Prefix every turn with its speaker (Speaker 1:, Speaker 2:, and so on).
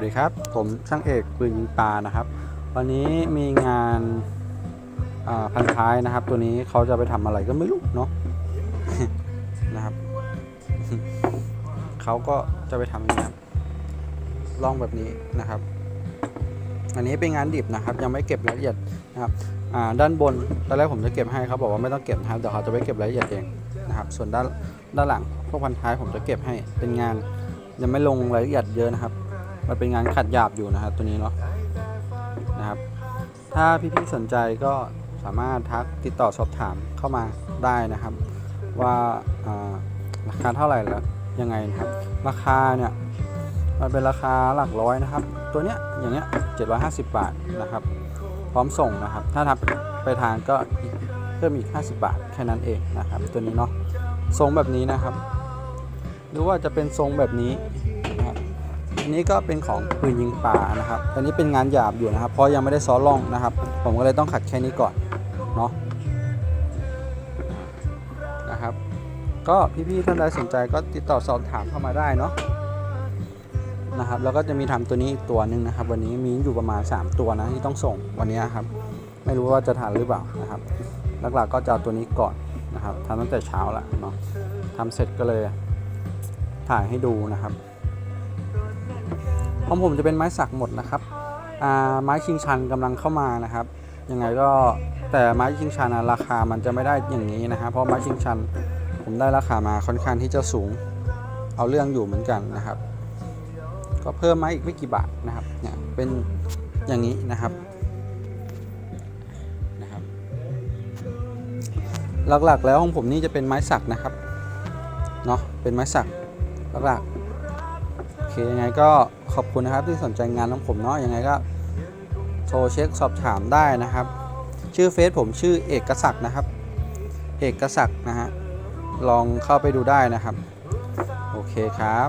Speaker 1: วัสดีครับ ผมช่างเอกปืนยิงปลานะครับ วันนี้มีงานาพันท้ายนะครับ ตัวนี้เขาจะไปทำอะไรก็ไม่รู้เนาะนะครับเขาก็จะไปทำอย่างนี้ล่องแบบนี้นะครับ อันนี้เป็นงานดิบนะครับ ยังไม่เก็บรายละเอียดนะครับด้านบนตอนแรกผมจะเก็บให้เขาบอกว่าไม่ต้องเก็บนะครับเดี๋ยวเขาจะไปเก็บรายละเอียดเองนะครับ ส่วนด้านด้านหลังพวกพันท้ายผมจะเก็บให้เป็นงานยังไม่ลงรายละเอียดเยอะนะครับ มันเป็นงานขัดหยาบอยู่นะครับตัวนี้เนาะนะครับ ถ้าพี่ๆสนใจก็สามารถทักติดต่อสอบถามเข้ามาได้นะครับ ว่าราคาเท่าไหร่แล้วยังไงนะครับ ราคาเนี่ยมันเป็นราคาหลักร้อยนะครับ ตัวเนี้ยอย่างเนี้ย750 บาทนะครับ พร้อมส่งนะครับ ถ้าทำไปทานก็เพิ่มอีก 50 บาทแค่นั้นเองนะครับ ตัวนี้เนาะทรงแบบนี้นะครับ หรือว่าจะเป็นทรงแบบนี้ อันนี้ก็เป็นของปืนยิงปลานะครับอันนี้เป็นงานหยาบอยู่นะครับ เพราะยังไม่ได้ซ้อล่องนะครับ ผมก็เลยต้องขัดแค่นี้ก่อนเนาะนะครับ ก็พี่ๆท่านใดสนใจก็ติดต่อสอบถามเข้ามาได้เนาะนะครับแล้วก็จะมีทำตัวนี้อีกตัวหนึ่งนะครับ วันนี้มีอยู่ประมาณ 3 ตัวนะที่ต้องส่งวันนี้ครับ ไม่รู้ว่าจะทันหรือเปล่านะครับ หลักๆก็จะเอาตัวนี้ก่อนนะครับทำตั้งแต่เช้าละเนาะทำเสร็จก็เลยถ่ายให้ดูนะครับ ของผมจะเป็นไม้สักหมดนะครับอ่าไม้ชิงชันกำลังเข้ามานะครับ ยังไงก็แต่ไม้ชิงชันอะราคามันจะไม่ได้อย่างนี้นะครับเพราะไม้ชิงชัน ผมได้ราคามาค่อนข้างที่จะสูง เอาเรื่องอยู่เหมือนกันนะครับ ก็เพิ่มมาอีกไม่กี่บาทนะครับเนี่ยเป็นอย่างนี้นะครับนะครับ หลักๆแล้วของผมนี่จะเป็นไม้สักนะครับเนาะเป็นไม้สักหลักๆโอเคยังไงก็ ขอบคุณนะครับที่สนใจงานของผมเนาะยังไงก็โทรเช็คสอบถามได้นะครับ ชื่อเฟซผมชื่อเอกศักดิ์นะครับ เอกศักดิ์นะฮะลองเข้าไปดูได้นะครับ โอเคครับ